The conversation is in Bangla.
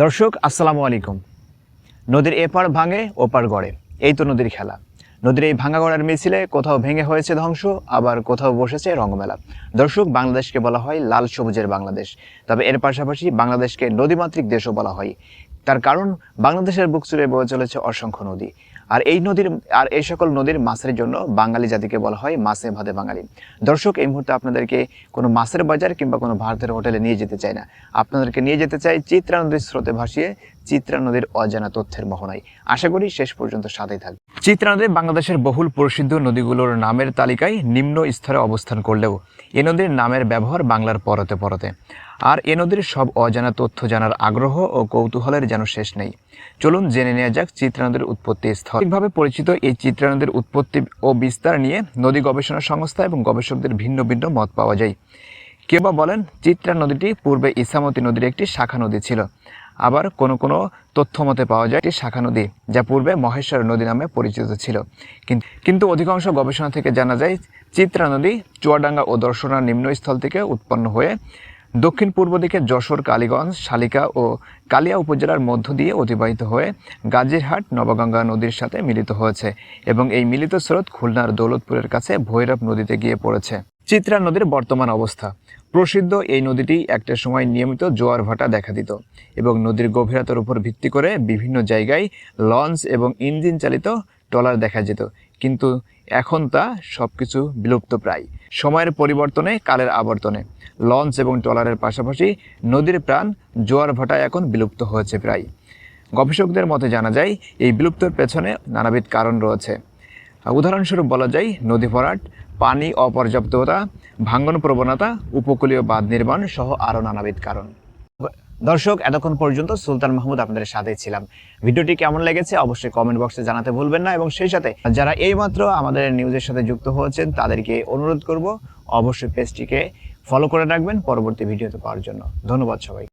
দর্শক, আসসালামু আলাইকুম। নদীর এপার ভাঙে, ওপার গড়ে। এই তো নদীর খেলা। নদীর এই ভাঙা গড়ার মিছিলে কোথাও ভেঙে হয়েছে ধ্বংস, আবার কোথাও বসেছে রঙমেলা দর্শক, বাংলাদেশকে বলা হয় লাল সবুজের বাংলাদেশ। তবে এর পাশাপাশি বাংলাদেশকে নদীমাতৃক দেশও বলা হয়। তার কারণ, বাংলাদেশের বুক চুড়ে বয়ে চলেছে অসংখ্য নদী। আর এই নদীর, আর এই সকল নদীর মাছের জন্য বাঙালি জাতিকে বলা হয় মাছে ভাতে বাঙালি। দর্শক, এই মুহূর্তে আপনাদেরকে কোনো মাছের বাজার কিংবা কোনো ভারতের হোটেলে নিয়ে যেতে চাই না। আপনাদেরকে নিয়ে যেতে চাই চিত্রা নদীর স্রোতে ভাসিয়ে চিত্রা নদীর অজানা তথ্যের মোহনায়। আশা করি শেষ পর্যন্ত সাথেই থাকবে। চিত্রা নদী বাংলাদেশের বহুল প্রসিদ্ধ নদীগুলোর নামের তালিকায় নিম্ন স্তরে অবস্থান করলেও এ নদীর নামের ব্যবহার বাংলার পরতে পরতে। আর এ নদীর সব অজানা তথ্য জানার আগ্রহ ও কৌতূহলের যেন শেষ নেই। চলুন জেনে নেওয়া যাক চিত্রা নদীর উৎপত্তি স্থল। পরিচিত এই চিত্রা নদীর উৎপত্তি ও বিস্তার নিয়ে নদী গবেষণা সংস্থা এবং গবেষকদের ভিন্ন ভিন্ন মত পাওয়া যায়। কেউ বলেন চিত্রা নদীটি পূর্বে ইসামতি নদীর একটি শাখা নদী ছিল। আবার কোনো কোনো তথ্য মতে পাওয়া যায় একটি শাখা নদী, যা পূর্বে মহেশ্বর নদী নামে পরিচিত ছিল। কিন- কিন্তু অধিকাংশ গবেষণা থেকে জানা যায়, চিত্রা নদী চুয়াডাঙ্গা ও দর্শনার নিম্নস্থল থেকে উৎপন্ন হয়ে দক্ষিণ পূর্ব দিকে যশোর, কালীগঞ্জ, শালিকা ও কালিয়া উপজেলার মধ্য দিয়ে অতিবাহিত হয়ে গাজীরহাট, নবগঙ্গা নদীর সাথে মিলিত হয়েছে এবং এই মিলিত স্রোত খুলনার দৌলতপুরের কাছে ভৈরব নদীতে গিয়ে পড়েছে। চিত্রা নদীর বর্তমান অবস্থা। প্রসিদ্ধ এই নদীটি একটা সময় নিয়মিত জোয়ার ভাটা দেখা দিত এবং নদীর গভীরতার উপর ভিত্তি করে বিভিন্ন জায়গায় লঞ্চ এবং ইঞ্জিন চালিত ট্রলার দেখা যেত। কিন্তু এখন তা সবকিছু বিলুপ্ত প্রায়। সময়ের পরিবর্তনে, কালের আবর্তনে। লঞ্চ এবং ট্রলারের পাশাপাশি নদীর প্রাণ জোয়ার ভাটা এখন বিলুপ্ত হয়েছে প্রায়। গবেষকদের মতে জানা যায়, এই বিলুপ্তর পেছনে নানাবিধ কারণ রয়েছে। উদাহরণস্বরূপ বলা যায়, নদী ভরাট পানি, অপর্যাপ্ততা, ভাঙ্গন প্রবণতা, উপকূলীয় বাঁধ নির্মাণ সহ আরও নানাবিধ কারণ। দর্শক, এতক্ষণ পর্যন্ত সুলতান মাহমুদ আপনাদের সাথে ছিলাম। ভিডিওটি কেমন লেগেছে অবশ্যই কমেন্ট বক্সে জানাতে ভুলবেন না এবং সেই সাথে যারা এইমাত্র আমাদের নিউজের সাথে যুক্ত হয়েছেন, তাদেরকে অনুরোধ করব অবশ্যই পেজটিকে ফলো করে রাখবেন পরবর্তী ভিডিওতে পাওয়ার জন্য। ধন্যবাদ সবাই